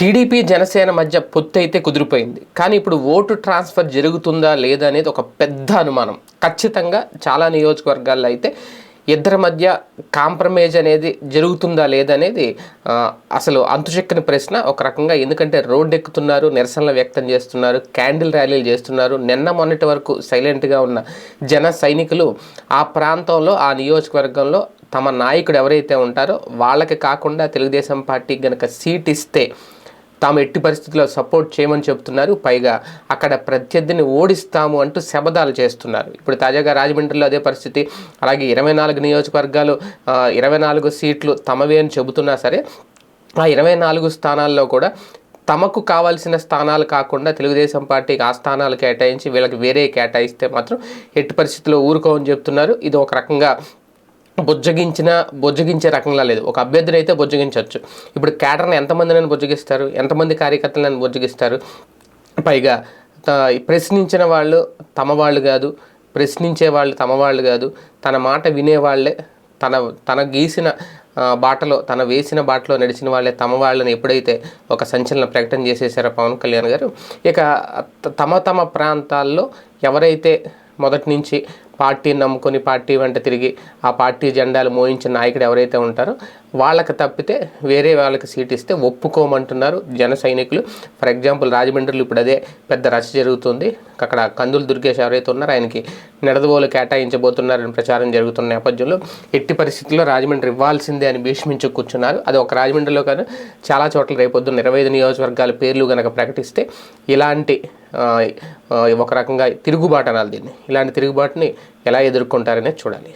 TDP Janasena మధ్య పొత్తు అయితే కుదిరిపోయింది. కానీ ఇప్పుడు ఓటు ట్రాన్స్ఫర్ జరుగుతుందా లేదా అనేది ఒక పెద్ద అనుమానం. ఖచ్చితంగా చాలా నియోజకవర్గాల్లో అయితే ఇద్దరి మధ్య కాంప్రమైజ్ అనేది జరుగుతుందా లేదా అనేది అసలు అంతుచిక్కని ప్రశ్న ఒక రకంగా ఎందుకంటే రోడ్డు ఎక్కుతున్నారు నిరసనలు వ్యక్తం చేస్తున్నారు క్యాండిల్ ర్యాలీలు చేస్తున్నారు. నిన్న మొన్నటి వరకు సైలెంట్గా ఉన్న జన సైనికులు ఆ ప్రాంతంలో ఆ నియోజకవర్గంలో తమ నాయకుడు ఎవరైతే ఉంటారో వాళ్ళకి కాకుండా తెలుగుదేశం పార్టీ గనక సీట్ ఇస్తే తాము ఎట్టి పరిస్థితుల్లో సపోర్ట్ చేయమని చెబుతున్నారు పైగా అక్కడ ప్రత్యర్థిని ఓడిస్తాము అంటూ శబదాలు చేస్తున్నారు. ఇప్పుడు తాజాగా రాజమండ్రిలో అదే పరిస్థితి. అలాగే ఇరవై నాలుగు నియోజకవర్గాలు ఇరవై నాలుగు సీట్లు తమవే అని చెబుతున్నా సరే ఆ ఇరవై నాలుగు స్థానాల్లో కూడా తమకు కావాల్సిన స్థానాలు కాకుండా తెలుగుదేశం పార్టీకి ఆ స్థానాలు కేటాయించి వీళ్ళకి వేరే కేటాయిస్తే మాత్రం ఎట్టి పరిస్థితుల్లో ఊరుకోమని చెప్తున్నారు. ఇది ఒక రకంగా బుజ్జగించిన బుజ్జగించే రకంగా లేదు. ఒక అభ్యర్థిని అయితే బుజ్జగించవచ్చు. ఇప్పుడు కేటర్ని ఎంతమందిని బుజ్జగిస్తారు ఎంతమంది కార్యకర్తలను బుజ్జగిస్తారు. పైగా ప్రశ్నించిన వాళ్ళు తమ వాళ్ళు కాదు ప్రశ్నించే వాళ్ళు తమ వాళ్ళు కాదు తన మాట వినేవాళ్ళే తన తన గీసిన బాటలో తన వేసిన బాటలో నడిచిన వాళ్ళే తమ వాళ్ళని ఎప్పుడైతే ఒక సంచలన ప్రకటన చేసేసారో పవన్ కళ్యాణ్ గారు ఇక తమ తమ ప్రాంతాల్లో ఎవరైతే మొదటి నుంచి పార్టీని నమ్ముకొని పార్టీ వెంట తిరిగి ఆ పార్టీ జెండాలు మోయించిన నాయకుడు ఎవరైతే ఉంటారో వాళ్ళకి తప్పితే వేరే వాళ్ళకి సీట్ ఇస్తే ఒప్పుకోమంటున్నారు జన సైనికులు. ఫర్ ఎగ్జాంపుల్ రాజమండ్రిలో ఇప్పుడు అదే పెద్ద రచ జరుగుతుంది. అక్కడ కందులు దుర్గేష్ ఎవరైతే ఉన్నారో ఆయనకి నిడదవోలు కేటాయించబోతున్నారని ప్రచారం జరుగుతున్న నేపథ్యంలో ఎట్టి పరిస్థితుల్లో రాజమండ్రి ఇవ్వాల్సిందే అని భీష్మించి కూర్చున్నారు. అది ఒక రాజమండ్రిలో కానీ చాలా చోట్ల రేపొద్దున ఇరవై ఐదు నియోజకవర్గాల పేర్లు కనుక ప్రకటిస్తే ఇలాంటి ఒక రకంగా తిరుగుబాటు అనాలి దీన్ని. ఇలాంటి తిరుగుబాటుని ఎలా ఎదుర్కొంటారనే చూడాలి.